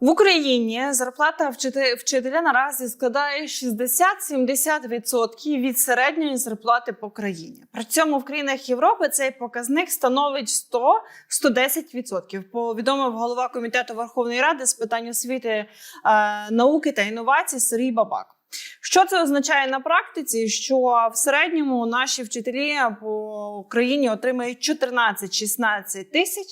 В Україні зарплата вчителя наразі складає 60-70% від середньої зарплати по країні. При цьому в країнах Європи цей показник становить 100-110%. Повідомив голова комітету Верховної Ради з питань освіти, е, науки та інновацій Сергій Бабак. Що це означає на практиці? Що в середньому наші вчителі по країні отримають 14-16 тисяч,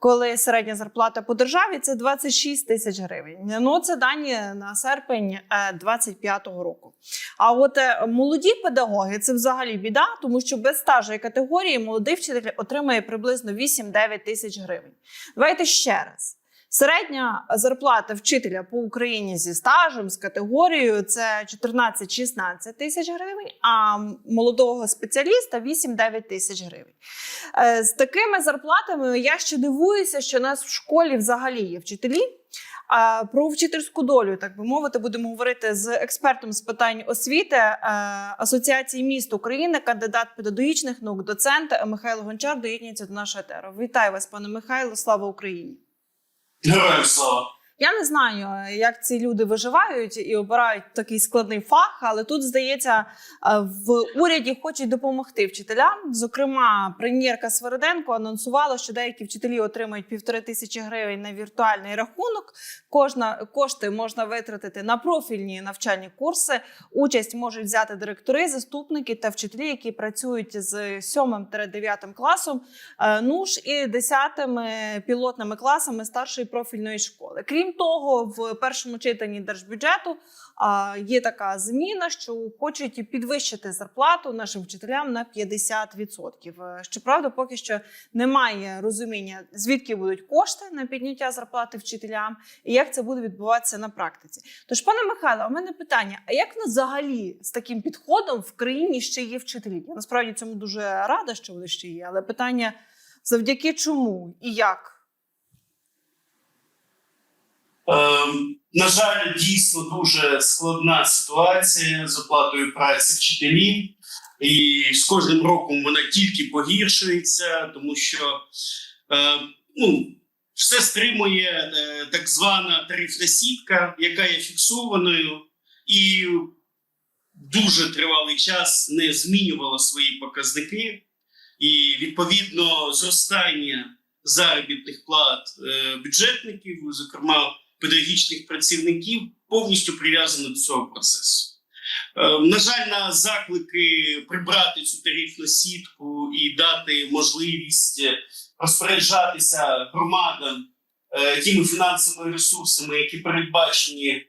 коли середня зарплата по державі це 26 тисяч гривень. Ну це дані на серпень 25-го року. А от е, молоді педагоги це взагалі біда, тому що без стажу і категорії молодий вчитель отримує приблизно 8-9 тисяч гривень. Давайте ще раз. Середня зарплата вчителя по Україні зі стажем, з категорією це 14-16 тисяч гривень, а молодого спеціаліста 8-9 тисяч гривень. Е, З такими зарплатами я ще дивуюся, що нас в школі взагалі є вчителі. Про вчительську долю, так би мовити, будемо говорити з експертом з питань освіти е, Асоціації міст України, кандидат педагогічних наук, доцент Михайло Гончар доєднується до нашого етеру. Вітаю вас, пане Михайло. Слава Україні! Героям слава. Я не знаю, як ці люди виживають і обирають такий складний фах, але тут здається, е, в уряді хочуть допомогти вчителям. Зокрема, прем'єрка Свериденко анонсувала, що деякі вчителі отримають півтори тисячі гривень на віртуальний рахунок. Кожна кошти можна витратити на профільні навчальні курси. Участь можуть взяти директори, заступники та вчителі, які працюють з 7-9 класом, е, ну ж і 10 пілотними класами старшої профільної школи. Крім того, в першому читанні держбюджету є така зміна, що хочуть підвищити зарплату нашим вчителям на 50%. Е, Щоправда, поки що немає розуміння, звідки будуть кошти на підняття зарплати вчителям і як це буде відбуватися на практиці. Тож, пане Михайло, у мене питання: а як взагалі з таким підходом в країні ще є вчителі? Я насправді цьому дуже рада, що вони ще є, але питання завдяки чому і як? Ем, на жаль, дійсно дуже складна ситуація з оплатою праці вчителів, і з кожним роком вона тільки погіршується, тому що е, ну, все стримує е, так звана тарифна сітка, яка є фіксованою, і дуже тривалий час не змінювала свої показники, і відповідно зростання заробітних плат е, бюджетників, зокрема педагогічних працівників, повністю прив'язано до цього процесу. Е, На жаль, на заклики прибрати цю тарифну сітку і дати можливість розпоряджатися громадам е, тими фінансовими ресурсами, які передбачені е,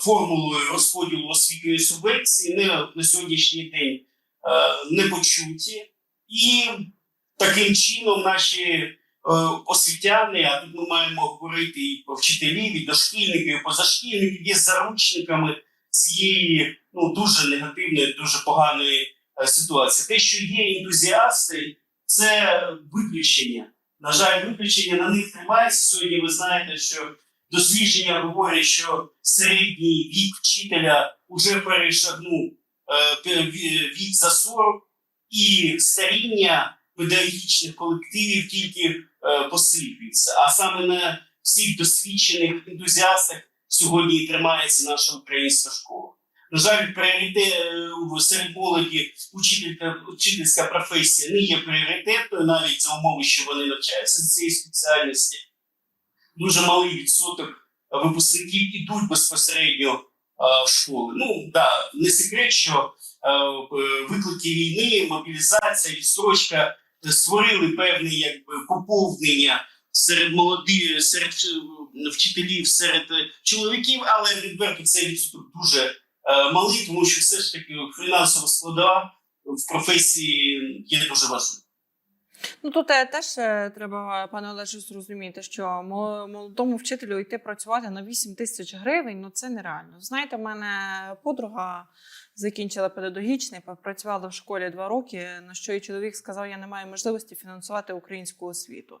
формулою розподілу освітньої субвенції, не на сьогоднішній день не почуті. І таким чином наші освітяни, а тут ми маємо говорити і про вчителів, і дошкільників, і позашкільників, є заручниками цієї ну дуже негативної, дуже поганої е, ситуації. Те, що є ентузіасти, це виключення. На жаль, виключення на них тримається. Сьогодні ви знаєте, що дослідження говорять, що середній вік вчителя вже перешагнув е, вік за 40, і старіння педагогічних колективів тільки е, посилюється. А саме на всіх досвідчених ентузіастах сьогодні і тримається наша українська школа. На жаль, пріоритет е, серед молоді учителька, учительська професія не є пріоритетною, навіть за умови, що вони навчаються з цієї спеціальності. Дуже малий відсоток випускників ідуть безпосередньо е, в школи. Ну да, не секрет, що е, виклики війни, мобілізація, відстрочка створили певне якби поповнення серед молодих, серед е, вчителів, серед е, чоловіків, але відверто цей відсоток дуже е, малий, тому що все ж таки фінансова складова в професії є дуже важливою. Ну тут теж е, треба, пане Олеже, зрозуміти, що мо- молодому вчителю йти працювати на 8 тисяч гривень ну це нереально. Знаєте, в мене подруга закінчила педагогічний, працювала в школі два роки. На що і чоловік сказав, я не маю можливості фінансувати українську освіту.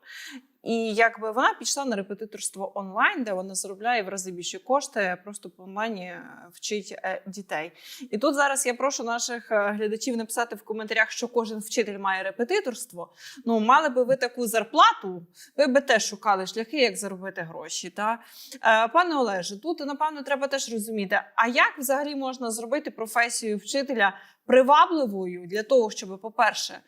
І якби вона пішла на репетиторство онлайн, де вона заробляє в рази більші кошти, просто по онлайні е, вчить е, дітей. І тут зараз я прошу наших е, глядачів написати в коментарях, що кожен вчитель має репетиторство. Ну, мали би ви таку зарплату, ви би теж шукали шляхи, як заробити гроші. Та? Пане Олеже, тут напевно треба теж розуміти, а як взагалі можна зробити професію вчителя привабливою для того, щоб, по-перше,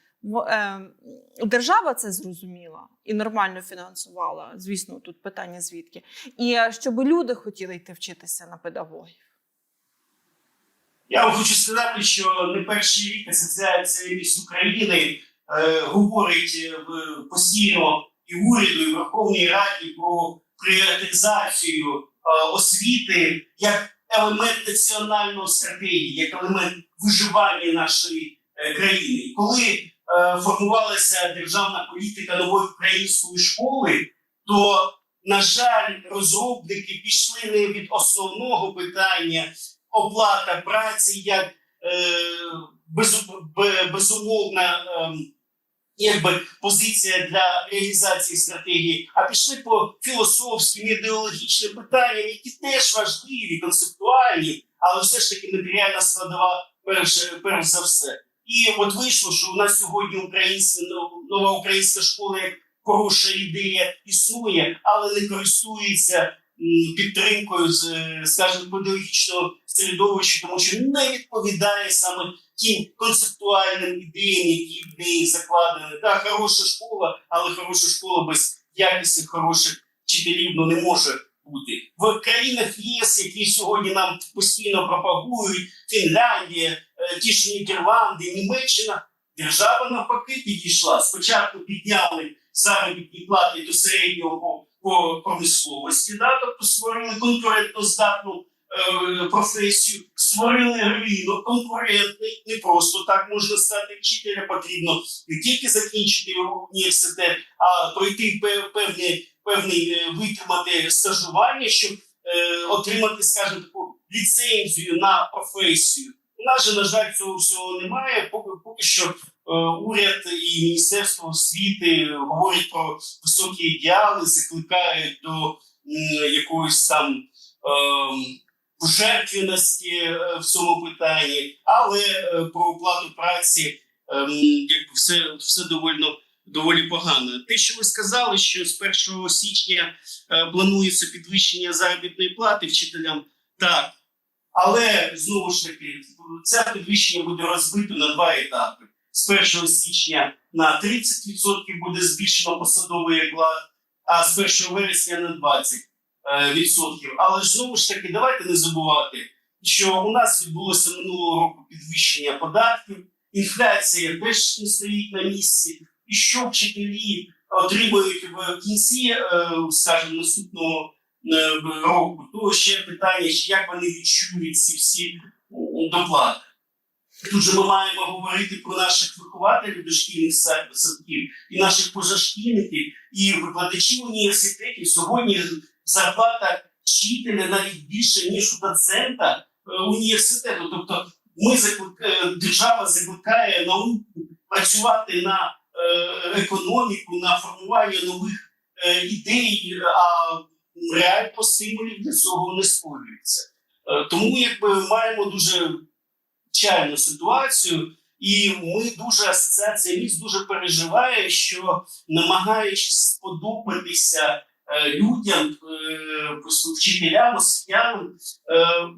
держава це зрозуміла і нормально фінансувала. Звісно, тут питання звідки, і е, щоб люди хотіли йти вчитися на педагогів. Я вам хочу сказати, що не перший рік Асоціація міст України е, говорить е, в- постійно і уряду, і Верховній Раді про пріоритизацію е, освіти як елемент національної стратегії, як елемент виживання нашої е, країни. Коли формувалася державна політика нової української школи, то на жаль, розробники пішли не від основного питання оплата праці як е, безумовна ем, якби позиція для реалізації стратегії, а пішли по філософським ідеологічним питанням, які теж важливі, концептуальні, але все ж таки матеріальна складова перш, перш за все. І от вийшло, що у нас сьогодні українська нова українська школа як хороша ідея існує, але не користується підтримкою з, е, скажімо, педагогічного середовища, тому що не відповідає саме тим концептуальним ідеям, які в неї закладені. Так, хороша школа, але хороша школа без якісних хороших вчителів ну, не може бути. В країнах ЄС, які сьогодні нам постійно пропагують, Фінляндія, ті ж Нідерланди, Німеччина, держава навпаки підійшла. Спочатку підняли заробітні плати до середнього по, промисловості, да? тобто створили конкурентоздатну е, професію, створили ринок конкурентний. Не просто так можна стати вчителем, потрібно не тільки закінчити університет, а пройти певний е, витримати стажування, щоб е, отримати, скажімо, таку ліцензію на професію. У нас же, на жаль, цього всього немає. Поки, поки що е, уряд і Міністерство освіти говорять про високі ідеали, закликають до м, якоїсь там ем, пожертвеності е, в цьому питанні, але е, про оплату праці якби все, все довольно. Доволі погано. Те, що ви сказали, що з 1 січня е, планується підвищення заробітної плати вчителям, так. Але знову ж таки, це підвищення буде розбито на два етапи. З 1 січня на 30% буде збільшено посадовий оклад, а з 1 вересня на 20%. е, відсотків. Але ж знову ж таки, давайте не забувати, що у нас відбулося минулого року підвищення податків, інфляція теж не стоїть на місці, і що вчителі отримують в кінці, е, скажімо, наступного року, то ще питання, як вони відчують ці всі доплати. Тут же ми маємо говорити про наших вихователів дошкільних сад- садків і наших позашкільників, і викладачів університетів. Сьогодні зарплата вчителя навіть більше, ніж у доцента е, університету. Тобто ми заклик- е, держава закликає науку працювати на е, економіку, на формування нових е, ідей, а реально стимулів для цього не створюється. Е, Тому якби ми маємо дуже чайну ситуацію, і ми дуже асоціація міст дуже переживає, що намагаючись сподобатися е, людям, е, вчителям, освітянам,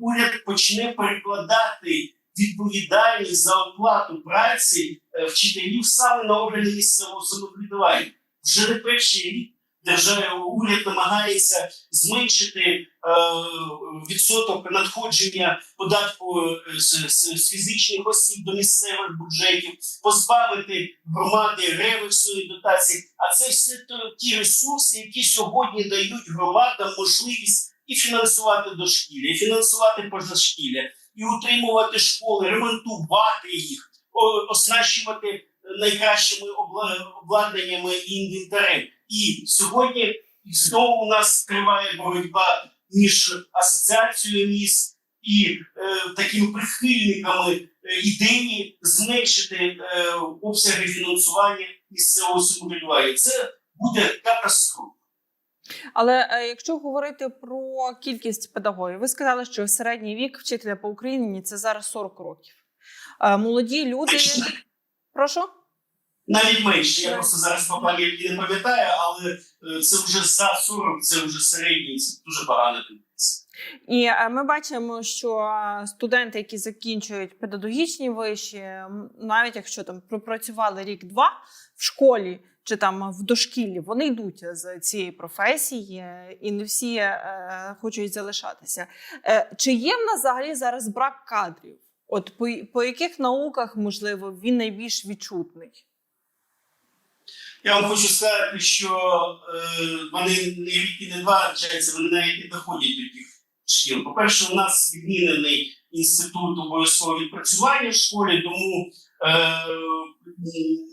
уряд почне перекладати відповідальність за оплату праці вчителів саме на органи місцевого самоврядування. Вже не перший рік держава уряд намагається зменшити е, відсоток надходження податку е, з, з, з фізичних осіб до місцевих бюджетів, позбавити громади реверсної дотації. А це все ті ресурси, які сьогодні дають громадам можливість і фінансувати дошкілля, і фінансувати позашкілля, і утримувати школи, ремонтувати їх, оснащувати найкращими обладнаннями і інвентарем. І сьогодні знову у нас триває боротьба між асоціацією міст і е, такими прихильниками е, ідеї зменшити е, обсяги фінансування місцевого самоврядування. Це буде катастрофа. Але е, якщо говорити про кількість педагогів, ви сказали, що середній вік вчителя по Україні це зараз 40 років. Е, молоді люди. Прошу? Навіть менше. Я просто зараз по пам'яті не пам'ятаю, але е, це вже за 40, це вже середній, це дуже погана тенденція. І е, ми бачимо, що е, студенти, які закінчують педагогічні виші, навіть якщо там пропрацювали рік-два в школі чи там в дошкіллі, вони йдуть з цієї професії, і не всі хочуть залишатися. Чи є в нас взагалі зараз брак кадрів? От по, по яких науках можливо він найбільш відчутний? Я вам хочу сказати, що е, вони не рік і не два навчаються, вони навіть не доходять до тих шкіл. По-перше, у нас відмінений інститут обов'язкового відпрацювання в школі, тому е,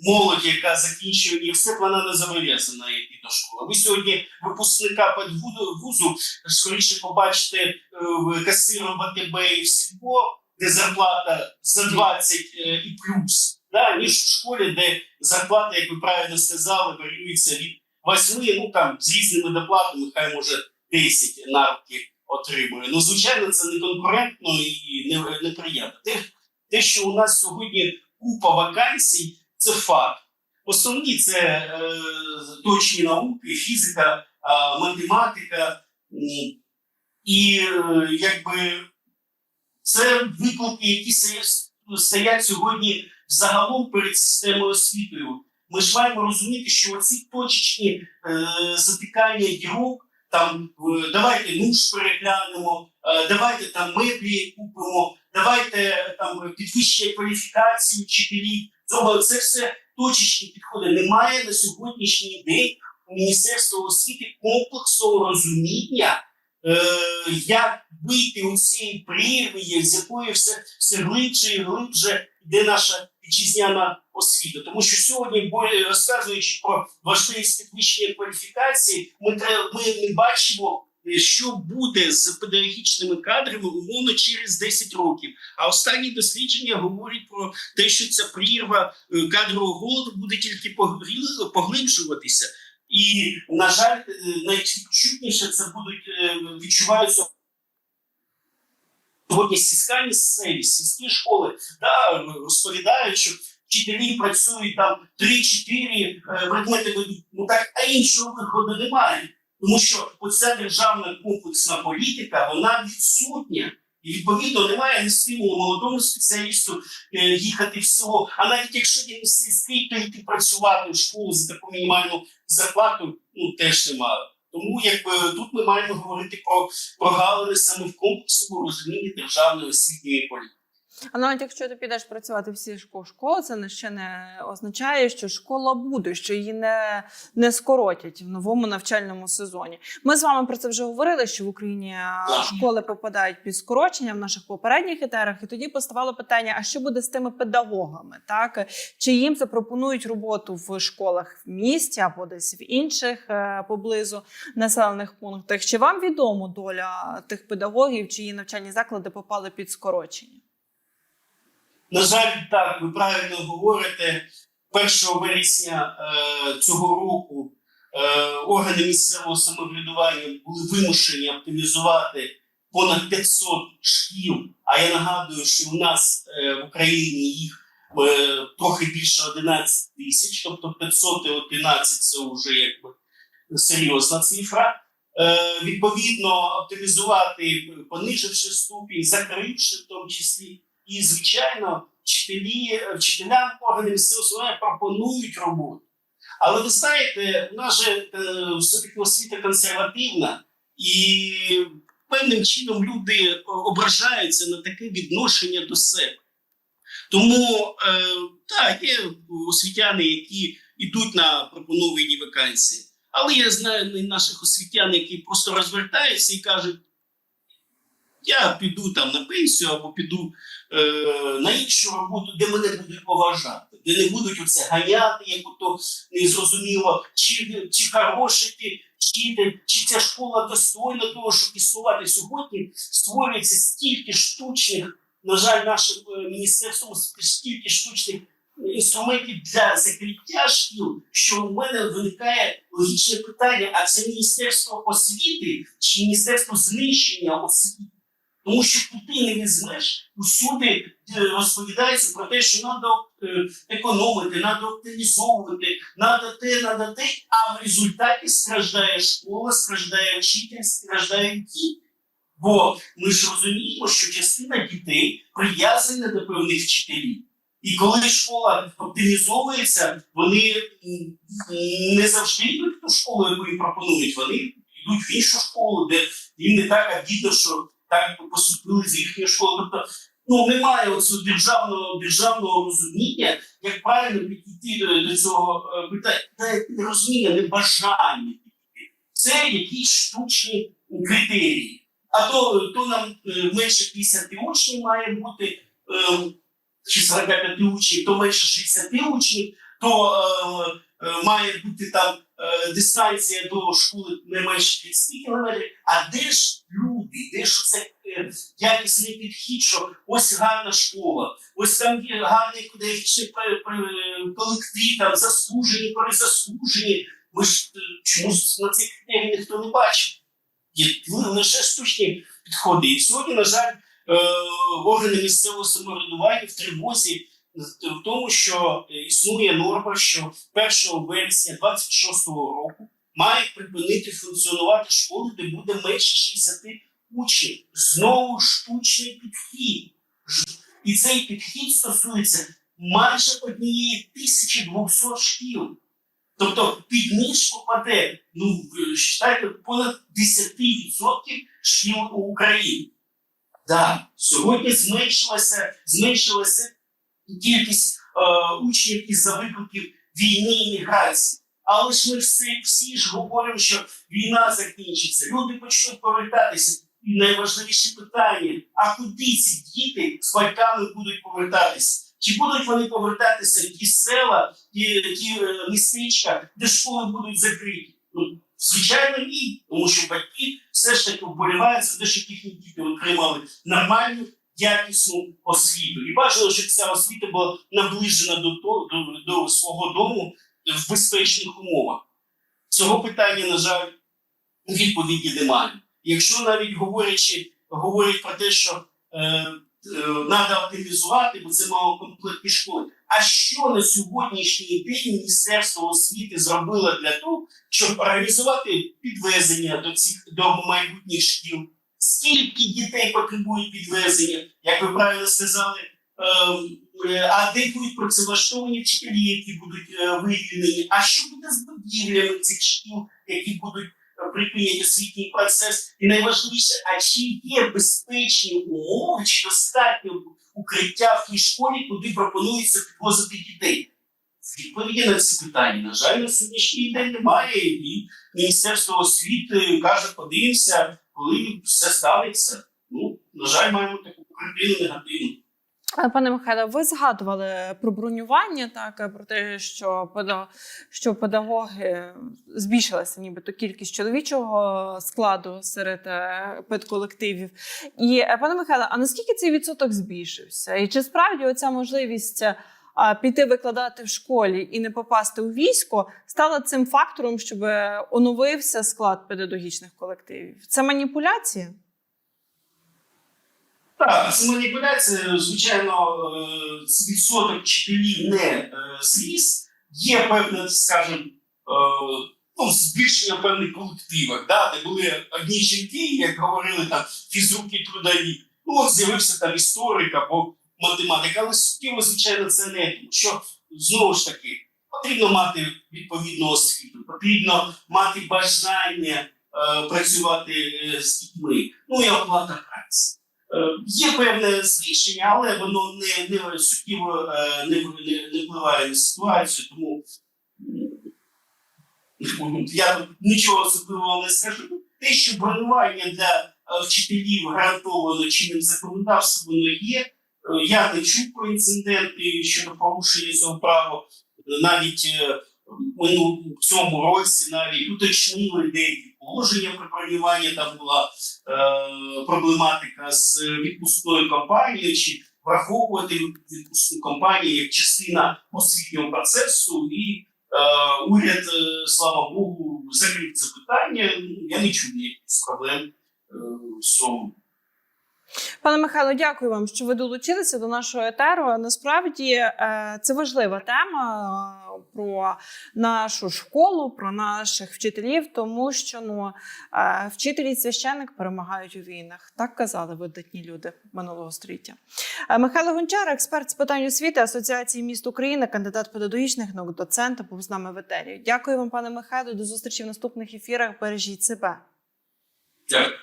молодь, яка закінчує університет, вона не зобов'язана йти до школи. Ви сьогодні випускника педвузу скоріше побачите е, в касиром в АТБ і в Сільпо, де зарплата за 20 е, і плюс, да, ніж в школі, де зарплата, як ви правильно сказали, варіюється від 8, ну там з різними доплатами, хай може 10 на руки отримує. Ну, звичайно, це не конкурентно і не, неприємно. Те, те, що у нас сьогодні купа вакансій, це факт. Основні це е, точні науки, фізика, е, математика. І е, якби це виклики, які стоя- стоять сьогодні загалом перед системою освітою. Ми ж маємо розуміти, що оці точечні е, затикання дірок, там е, давайте нуж переглянемо, е, давайте там меблі купимо, давайте там підвищення кваліфікації вчителів. Цього це все точечні підходи. Немає на сьогоднішній день у Міністерства освіти комплексного розуміння, е, як вийти у цієї прірви, з якої все, все глибше і глибше йде наша вітчизняна освіта. Тому що сьогодні, розказуючи про важливість підвищення кваліфікації, ми, ми не бачимо, е, що буде з педагогічними кадрами умовно через 10 років. А останні дослідження говорять про те, що ця прірва е, кадрового голоду буде тільки поглиблюватися. І, на жаль, е, найчутніше це будуть відчуваються сьогодні сільська місцевість, сільські школи да, розповідають, що вчителі працюють там 3-4 е, предмети. Ну так, а іншого виходу немає. Тому що оця державна комплексна політика вона відсутня. І відповідно немає ні стимулу молодому спеціалісту е, їхати в село. А навіть якщо він сільський, то йти працювати в школу за таку мінімальну зарплату, ну теж немає. Тому якби тут ми маємо говорити про прогалини саме в комплексному розумінні державної освітньої політики. А навіть якщо ти підеш працювати в сільську школу, це ще не означає, що школа буде, що її не, не скоротять в новому навчальному сезоні. Ми з вами про це вже говорили, що в Україні школи попадають під скорочення в наших попередніх етерах, і тоді поставало питання: а що буде з тими педагогами? Так чи їм запропонують роботу в школах в місті або десь в інших е, поблизу населених пунктах? Чи вам відомо доля тих педагогів, чиї навчальні заклади попали під скорочення? На жаль, так, ви правильно говорите. 1 вересня е, цього року е, органи місцевого самоврядування були вимушені оптимізувати понад 500 шкіл. А я нагадую, що у нас е, в Україні їх е, трохи більше 11 тисяч, тобто 511 це вже якби серйозна цифра. Е, відповідно, оптимізувати, пониживши ступінь, закривши в тому числі. І, звичайно, вчителі, вчителям органи місцевого самоврядування пропонують роботу. Але ви знаєте, у нас же е, все-таки освіта консервативна, і певним чином люди ображаються на таке відношення до себе. Тому е, так, є освітяни, які йдуть на пропоновані вакансії. Але я знаю наших освітян, які просто розвертаються і кажуть: я піду там на пенсію або піду е, на іншу роботу, де мене будуть поважати, де не будуть оце ганяти, як то незрозуміло, чи, чи хороший ти вчитель, чи ця школа достойна того, щоб існувати сьогодні, створюється стільки штучних, на жаль, нашим е, міністерством стільки штучних інструментів для закриття шкіл, що в мене виникає логічне питання: а це Міністерство освіти чи Міністерство знищення освіти? Тому що куди не візьмеш, усюди е, розповідається про те, що треба економити, треба оптимізовувати, треба те, треба те, а в результаті страждає школа, страждає вчитель, страждають діти. Бо ми ж розуміємо, що частина дітей прив'язана до певних вчителів. І коли школа оптимізовується, вони не завжди йдуть в ту школу, яку їм пропонують. Вони йдуть в іншу школу, де їм не так обідно, що так поступили з їхньої школи. Тобто ну, немає оцього державного, державного розуміння, як правильно підійти до, до цього е, питання. Не розуміння, не бажання. Це якісь штучні критерії. А то, то нам е, менше 50 учнів має бути, е, чи 45 учнів, то менше 60 учнів, то е, е, має бути там е, дистанція до школи не менше 30 кілометрів. А де ж люди, де ж це е, якісний підхід, що ось гарна школа, ось там є гарний пе- колектив, там заслужені, перезаслужені. Ми ж е, чомусь на цих критерії ніхто не бачить. Є лише штучні підходи. І сьогодні, на жаль, е, органи місцевого самоврядування в тривозі в тому, що існує норма, що 1 вересня 26 року мають припинити функціонувати школи, де буде менше 60 учнів. Знову штучний підхід. І цей підхід стосується майже однієї 1200 шкіл. Тобто під ніж попаде, ну, вважайте, понад 10% шкіл у Україні. Да, сьогодні зменшилася, кількість е, учнів із-за викликів війни і міграції. Але ж ми всі, всі ж говоримо, що війна закінчиться, люди почнуть повертатися. І найважливіше питання: а куди ці діти з батьками будуть повертатися? Чи будуть вони повертатися в ті села, ті, ті е, містечка, де школи будуть закриті? Ну, звичайно, ні. Тому що батьки все ж таки вболівають за те, щоб їхні діти отримали нормальну, якісну освіту. І бажано, щоб ця освіта була наближена до, до, до свого дому в безпечних умовах. Цього питання, на жаль, відповіді немає. Якщо навіть говорячи, говорять про те, що е, треба оптимізувати, бо це малокомплектні школи. А що на сьогоднішній день Міністерство освіти зробило для того, щоб організувати підвезення до цих до майбутніх шкіл? Скільки дітей потребують підвезення, як ви правильно сказали, ем, е, а де будуть працевлаштовані вчителі, які будуть е, вивільнені? А що буде з будівлями цих шкіл, які будуть е, припинять освітній процес? І найважливіше, а чи є безпечні умови, чи достатньо укриття в тій школі, куди пропонується підвозити дітей? Відповіді на ці питання, на жаль, на сьогоднішній день немає. І Міністерство освіти каже, подивимося, коли все станеться. Ну, на жаль, маємо таку картину негативну. Е, Пане Михайло, ви згадували про бронювання, так е, про те, що що педагоги збільшилася нібито кількість чоловічого складу серед е, педколективів. І пане Михайло, а наскільки цей відсоток збільшився? І чи справді оця можливість піти викладати в школі і не попасти у військо стала цим фактором, щоб оновився склад педагогічних колективів? Це маніпуляція? Так, це маніпуляція, звичайно, е, відсоток вчителів не е, зріс. Є певне, скажімо, е, ну, збільшення певних колективах, да, де були одні жінки, як говорили там фізруки трудові. Ну, от з'явився там історик або математик, але суттєво, звичайно, це не тому, що знову ж таки потрібно мати відповідну освіту, потрібно мати бажання е, працювати е, з дітьми. Ну і оплата праці. Е, Є певне збільшення, але воно не, не суттєво е, не, не, не впливає на ситуацію, тому я нічого особливого не скажу. Те, що бронювання для е, вчителів гарантовано чинним законодавством, воно є. Я не чув про інциденти щодо порушення цього права. Навіть е, мину- в цьому році навіть уточнили деякі положення про бронювання. Там була е, проблематика з відпускною кампанією, чи враховувати відпускну кампанію як частина освітнього процесу, і е, уряд, е, слава Богу, закрив це питання. Ну, Я не чую якихось проблем е, з. Пане Михайло, дякую вам, що ви долучилися до нашого етеру. Насправді е, це важлива тема е, про нашу школу, про наших вчителів, тому що ну е, вчителі і священник перемагають у війнах. Так казали видатні люди минулого століття. Михайло Гончар, експерт з питань освіти Асоціації міст України, кандидат педагогічних наук, доцент, був з нами в етері. Дякую вам, пане Михайло. До зустрічі в наступних ефірах. Бережіть себе. Дякую.